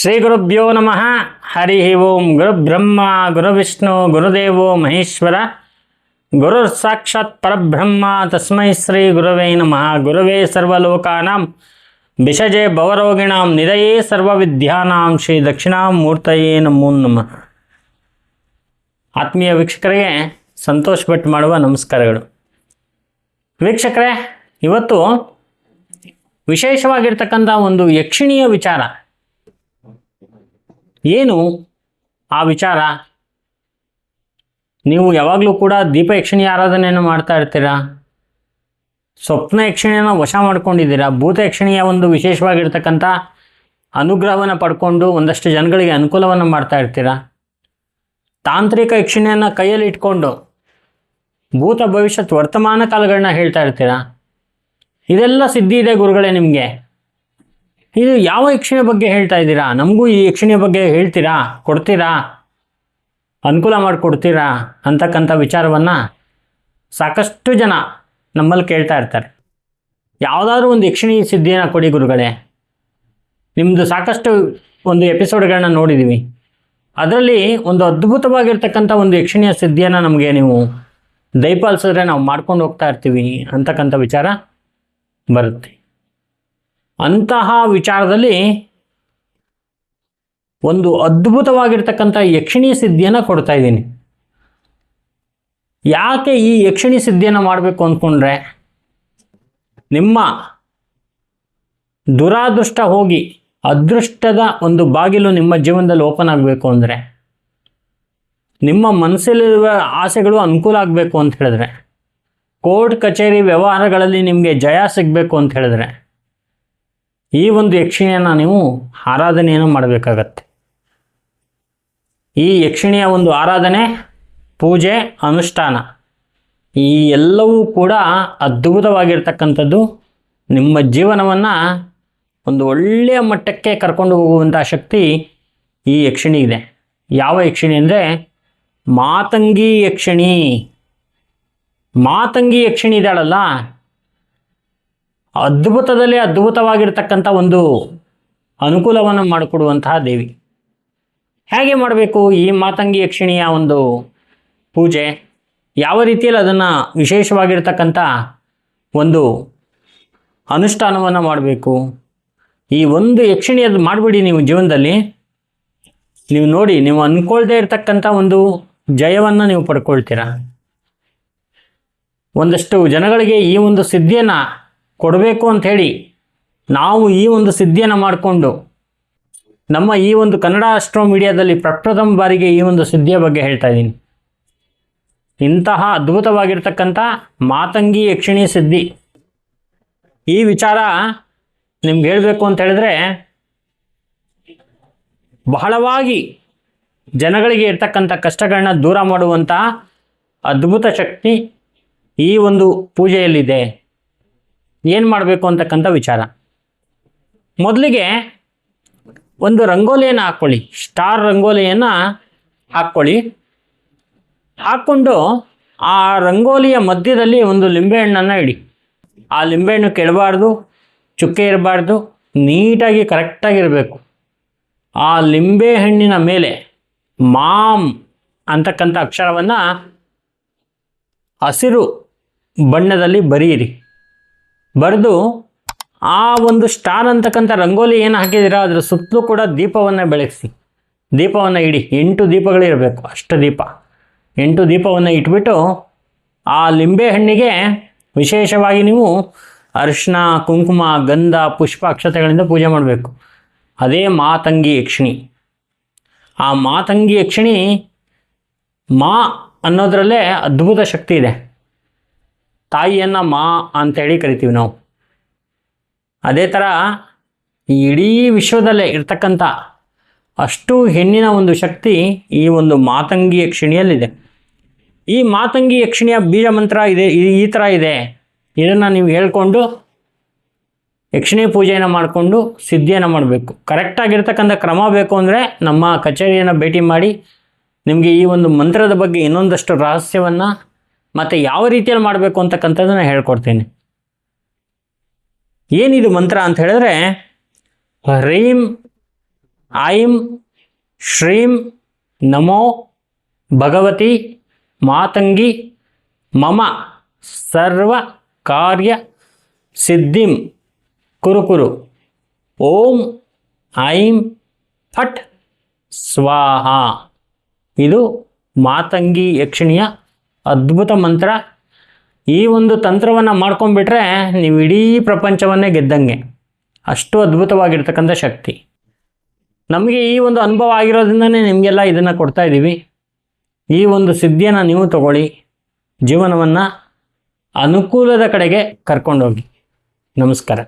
ಶ್ರೀ ಗುರುಭ್ಯೋ ನಮಃ. ಹರಿ ಓಂ ಗುರುಬ್ರಹ್ಮ ಗುರುವಿಷ್ಣು ಗುರುದೇವೋ ಮಹೇಶ್ವರ. ಗುರು ಸಾಕ್ಷಾತ್ ಪರಬ್ರಹ್ಮ ತಸ್ಮೈ ಶ್ರೀ ಗುರವೇ ನಮಃ. ಗುರುವೇ ಸರ್ವಲೋಕಾನಾಂ. ಬಿಷಜೆ ಭವರೋಗಿಣಾಂ. ನಿಧಯೇ ಸರ್ವವಿದ್ಯಾನಾಂ. ಶ್ರೀ ದಕ್ಷಿಣಾಮೂರ್ತಯೇ ನಮೋ ನಮಃ. ಆತ್ಮೀಯ ವೀಕ್ಷಕರಿಗೆ ಸಂತೋಷ್ ಭಟ್ ಮಾಡುವ ನಮಸ್ಕಾರಗಳು. ವೀಕ್ಷಕರೇ, ಇವತ್ತು ವಿಶೇಷವಾಗಿರ್ತಕ್ಕಂಥ ಒಂದು ಯಕ್ಷಿಣಿಯ ವಿಚಾರ. ಏನು ಆ ವಿಚಾರ? ನೀವು ಯಾವಾಗಲೂ ಕೂಡ ದೀಪ ಯಕ್ಷಿಣಿ ಆರಾಧನೆಯನ್ನು ಮಾಡ್ತಾ ಇರ್ತೀರಾ? ಸ್ವಪ್ನ ಯಕ್ಷಿಣಿಯನ್ನು ವಶ ಮಾಡ್ಕೊಂಡಿದ್ದೀರಾ? ಭೂತ ಯಕ್ಷಿಣಿಯ ಒಂದು ವಿಶೇಷವಾಗಿರ್ತಕ್ಕಂಥ ಅನುಗ್ರಹವನ್ನು ಪಡ್ಕೊಂಡು ಒಂದಷ್ಟು ಜನಗಳಿಗೆ ಅನುಕೂಲವನ್ನು ಮಾಡ್ತಾ ಇರ್ತೀರಾ? ತಾಂತ್ರಿಕ ಯಕ್ಷಿಣಿಯನ್ನು ಕೈಯಲ್ಲಿ ಇಟ್ಕೊಂಡು ಭೂತ ಭವಿಷ್ಯತ್ ವರ್ತಮಾನ ಕಾಲಗಳನ್ನ ಹೇಳ್ತಾ ಇರ್ತೀರಾ? ಇದೆಲ್ಲ ಸಿದ್ಧಿ ಇದೆ ಗುರುಗಳೇ ನಿಮಗೆ. ಇದು ಯಾವ ಯಕ್ಷಣೆ ಬಗ್ಗೆ ಹೇಳ್ತಾ ಇದ್ದೀರಾ? ನಮಗೂ ಈ ಯಕ್ಷಿಣಿಯ ಬಗ್ಗೆ ಹೇಳ್ತೀರಾ? ಕೊಡ್ತೀರಾ? ಅನುಕೂಲ ಮಾಡಿಕೊಡ್ತೀರಾ? ಅಂತಕ್ಕಂಥ ವಿಚಾರವನ್ನು ಸಾಕಷ್ಟು ಜನ ನಮ್ಮಲ್ಲಿ ಕೇಳ್ತಾ ಇರ್ತಾರೆ. ಯಾವುದಾದ್ರೂ ಒಂದು ಯಕ್ಷಿಣಿ ಸಿದ್ಧಿಯನ್ನು ಕೊಡಿ ಗುರುಗಳೇ. ನಿಮ್ಮದು ಸಾಕಷ್ಟು ಒಂದು ಎಪಿಸೋಡ್ಗಳನ್ನ ನೋಡಿದ್ದೀವಿ ಅದರಲ್ಲಿ ಒಂದು ಅದ್ಭುತವಾಗಿರ್ತಕ್ಕಂಥ ಒಂದು ಯಕ್ಷಿಣಿಯ ಸಿದ್ಧಿಯನ್ನು ನಮಗೆ ನೀವು ದಯಪಾಲಿಸಿದ್ರೆ ನಾವು ಮಾಡ್ಕೊಂಡು ಹೋಗ್ತಾ ಇರ್ತೀವಿ ಅಂತಕ್ಕಂಥ ವಿಚಾರ ಬರುತ್ತೆ. ಅಂತಹ ವಿಚಾರದಲ್ಲಿ ಒಂದು ಅದ್ಭುತವಾಗಿರ್ತಕ್ಕಂಥ ಯಕ್ಷಿಣಿ ಸಿದ್ಧಿಯನ್ನು ಕೊಡ್ತಾ ಇದ್ದೀನಿ. ಯಾಕೆ ಈ ಯಕ್ಷಿಣಿ ಸಿದ್ಧಿಯನ್ನು ಮಾಡಬೇಕು ಅಂದ್ಕೊಂಡ್ರೆ ನಿಮ್ಮ ದುರಾದೃಷ್ಟ ಹೋಗಿ ಅದೃಷ್ಟದ ಒಂದು ಬಾಗಿಲು ನಿಮ್ಮ ಜೀವನದಲ್ಲಿ ಓಪನ್ ಆಗಬೇಕು ಅಂದರೆ, ನಿಮ್ಮ ಮನಸ್ಸಲ್ಲಿರುವ ಆಸೆಗಳು ಅನುಕೂಲ ಆಗಬೇಕು ಅಂತ ಹೇಳಿದ್ರೆ, ಕೋರ್ಟ್ ಕಚೇರಿ ವ್ಯವಹಾರಗಳಲ್ಲಿ ನಿಮಗೆ ಜಯ ಸಿಗಬೇಕು ಅಂತ ಹೇಳಿದ್ರೆ ಈ ಒಂದು ಯಕ್ಷಿಣಿಯನ್ನು ನೀವು ಆರಾಧನೆಯನ್ನು ಮಾಡಬೇಕಾಗತ್ತೆ. ಈ ಯಕ್ಷಿಣಿಯ ಒಂದು ಆರಾಧನೆ, ಪೂಜೆ, ಅನುಷ್ಠಾನ, ಈ ಎಲ್ಲವೂ ಕೂಡ ಅದ್ಭುತವಾಗಿರ್ತಕ್ಕಂಥದ್ದು. ನಿಮ್ಮ ಜೀವನವನ್ನು ಒಂದು ಒಳ್ಳೆಯ ಮಟ್ಟಕ್ಕೆ ಕರ್ಕೊಂಡು ಹೋಗುವಂಥ ಶಕ್ತಿ ಈ ಯಕ್ಷಿಣಿ ಇದೆ. ಯಾವ ಯಕ್ಷಿಣಿ ಅಂದರೆ ಮಾತಂಗಿ ಯಕ್ಷಿಣಿ. ಮಾತಂಗಿ ಯಕ್ಷಿಣಿ ಇದ್ದಾಳಲ್ಲ ಅದ್ಭುತದಲ್ಲಿ ಅದ್ಭುತವಾಗಿರ್ತಕ್ಕಂಥ ಒಂದು ಅನುಕೂಲವನ್ನು ಮಾಡಿಕೊಡುವಂತಹ ದೇವಿ. ಹೇಗೆ ಮಾಡಬೇಕು ಈ ಮಾತಂಗಿ ಯಕ್ಷಿಣಿಯ ಒಂದು ಪೂಜೆ? ಯಾವ ರೀತಿಯಲ್ಲಿ ಅದನ್ನು ವಿಶೇಷವಾಗಿರ್ತಕ್ಕಂಥ ಒಂದು ಅನುಷ್ಠಾನವನ್ನು ಮಾಡಬೇಕು? ಈ ಒಂದು ಯಕ್ಷಿಣಿಯದು ಮಾಡಿಬಿಡಿ ನೀವು ಜೀವನದಲ್ಲಿ. ನೀವು ನೋಡಿ, ನೀವು ಅಂದ್ಕೊಳ್ದೇ ಇರತಕ್ಕಂಥ ಒಂದು ಜಯವನ್ನು ನೀವು ಪಡ್ಕೊಳ್ತೀರ? ಒಂದಷ್ಟು ಜನಗಳಿಗೆ ಈ ಒಂದು ಸಿದ್ಧಿಯನ್ನು ಕೊಡಬೇಕು ಅಂಥೇಳಿ ನಾವು ಈ ಒಂದು ಸಿದ್ಧಿಯನ್ನು ಮಾಡಿಕೊಂಡು ನಮ್ಮ ಈ ಒಂದು ಕನ್ನಡ ಅಸ್ಟ್ರೋ ಮೀಡಿಯಾದಲ್ಲಿ ಪ್ರಪ್ರಥಮ ಬಾರಿಗೆ ಈ ಒಂದು ಸಿದ್ಧಿಯ ಬಗ್ಗೆ ಹೇಳ್ತಾ ಇದ್ದೀನಿ. ಇಂತಹ ಅದ್ಭುತವಾಗಿರ್ತಕ್ಕಂಥ ಮಾತಂಗಿ ಯಕ್ಷಿಣಿ ಸಿದ್ಧಿ. ಈ ವಿಚಾರ ನಿಮ್ಗೆ ಹೇಳಬೇಕು ಅಂತ ಹೇಳಿದ್ರೆ ಬಹಳವಾಗಿ ಜನಗಳಿಗೆ ಇರ್ತಕ್ಕಂಥ ಕಷ್ಟಗಳನ್ನ ದೂರ ಮಾಡುವಂಥ ಅದ್ಭುತ ಶಕ್ತಿ ಈ ಒಂದು ಪೂಜೆಯಲ್ಲಿದೆ. ಏನು ಮಾಡಬೇಕು ಅಂತಕ್ಕಂಥ ವಿಚಾರ. ಮೊದಲಿಗೆ ಒಂದು ರಂಗೋಲಿಯನ್ನು ಹಾಕ್ಕೊಳ್ಳಿ. ಸ್ಟಾರ್ ರಂಗೋಲಿಯನ್ನು ಹಾಕ್ಕೊಳ್ಳಿ. ಹಾಕ್ಕೊಂಡು ಆ ರಂಗೋಲಿಯ ಮಧ್ಯದಲ್ಲಿ ಒಂದು ಲಿಂಬೆಹಣ್ಣನ್ನು ಇಡಿ. ಆ ಲಿಂಬೆಹಣ್ಣು ಕೆಡಬಾರ್ದು, ಚುಕ್ಕೆ ಇರಬಾರ್ದು, ನೀಟಾಗಿ ಕರೆಕ್ಟಾಗಿರಬೇಕು ಆ ಲಿಂಬೆಹಣ್ಣಿನ ಮೇಲೆ ಮಾಮ್ ಅಂತಕ್ಕಂಥ ಅಕ್ಷರವನ್ನು ಹಸಿರು ಬಣ್ಣದಲ್ಲಿ ಬರೆಯಿರಿ. ಬರೆದು ಆ ಒಂದು ಸ್ಟಾರ್ ಅಂತಕ್ಕಂಥ ರಂಗೋಲಿ ಏನು ಹಾಕಿದ್ದೀರಾ? ಅದರ ಸುತ್ತಲೂ ಕೂಡ ದೀಪವನ್ನು ಬೆಳಗಿಸಿ. ದೀಪವನ್ನು ಇಡಿ. ಎಂಟು ದೀಪಗಳಿರಬೇಕು ಅಷ್ಟು ದೀಪ. ಎಂಟು ದೀಪವನ್ನು ಇಟ್ಬಿಟ್ಟು ಆ ಲಿಂಬೆ ಹಣ್ಣಿಗೆ ವಿಶೇಷವಾಗಿ ನೀವು ಅರಿಶಿನ, ಕುಂಕುಮ, ಗಂಧ, ಪುಷ್ಪ ಅಕ್ಷತೆಗಳಿಂದ ಪೂಜೆ ಮಾಡಬೇಕು. ಅದೇ ಮಾತಂಗಿ ಯಕ್ಷಿಣಿ. ಆ ಮಾತಂಗಿ ಯಕ್ಷಿಣಿ ಮಾ ಅನ್ನೋದರಲ್ಲೇ ಅದ್ಭುತ ಶಕ್ತಿ ಇದೆ. ತಾಯಿಯನ್ನು ಮಾ ಅಂತೇಳಿ ಕರಿತೀವಿ ನಾವು. ಅದೇ ಥರ ಇಡೀ ವಿಶ್ವದಲ್ಲೇ ಇರ್ತಕ್ಕಂಥ ಅಷ್ಟು ಹೆಣ್ಣಿನ ಒಂದು ಶಕ್ತಿ ಈ ಒಂದು ಮಾತಂಗಿ ಯಕ್ಷಿಣಿಯಲ್ಲಿದೆ ಈ ಮಾತಂಗಿ ಯಕ್ಷಿಣಿಯ ಬೀಜ ಮಂತ್ರ ಇದೆ, ಈ ಥರ ಇದೆ. ಇದನ್ನು ನೀವು ಹೇಳ್ಕೊಂಡು ಯಕ್ಷಿಣಿ ಪೂಜೆಯನ್ನು ಮಾಡಿಕೊಂಡು ಸಿದ್ಧಿಯನ್ನು ಮಾಡಬೇಕು. ಕರೆಕ್ಟಾಗಿರ್ತಕ್ಕಂಥ ಕ್ರಮ ಬೇಕು ಅಂದರೆ ನಮ್ಮ ಕಚೇರಿಯನ್ನು ಭೇಟಿ ಮಾಡಿ ನಿಮಗೆ ಈ ಒಂದು ಮಂತ್ರದ ಬಗ್ಗೆ ಇನ್ನೊಂದಷ್ಟು ರಹಸ್ಯವನ್ನು ಮತ್ತು ಯಾವ ರೀತಿಯಲ್ಲಿ ಮಾಡಬೇಕು ಅಂತಕ್ಕಂಥದ್ದನ್ನು ಹೇಳ್ಕೊಡ್ತೀನಿ. ಏನಿದು ಮಂತ್ರ ಅಂತ ಹೇಳಿದ್ರೆ, ಹ್ರೀಂ ಐಂ ಶ್ರೀಂ, ನಮೋ, ಭಗವತಿ, ಮಾತಂಗಿ, ಮಮ, ಸರ್ವ ಕಾರ್ಯ, ಸಿದ್ಧಿಂ, ಕುರುಕುರು ಕುರು ಓಂ ಐಂ ಫಟ್, ಸ್ವಾಹ. ಇದು ಮಾತಂಗಿ, ಯಕ್ಷಿಣಿಯ ಅದ್ಭುತ ಮಂತ್ರ. ಈ ಒಂದು ತಂತ್ರವನ್ನು ಮಾಡ್ಕೊಂಡ್ಬಿಟ್ರೆ ನೀವು ಇಡೀ ಪ್ರಪಂಚವನ್ನೇ ಗೆದ್ದಂಗೆ. ಅಷ್ಟು ಅದ್ಭುತವಾಗಿರ್ತಕ್ಕಂಥ ಶಕ್ತಿ. ನಮಗೆ ಈ ಒಂದು ಅನುಭವ ಆಗಿರೋದ್ರಿಂದನೇ ನಿಮಗೆಲ್ಲ ಇದನ್ನು ಕೊಡ್ತಾ ಇದ್ದೀವಿ ಈ ಒಂದು ಸಿದ್ಧಿಯನ್ನು ನೀವು ತಗೊಳ್ಳಿ. ಜೀವನವನ್ನು ಅನುಕೂಲದ ಕಡೆಗೆ ಕರ್ಕೊಂಡೋಗಿ. ನಮಸ್ಕಾರ.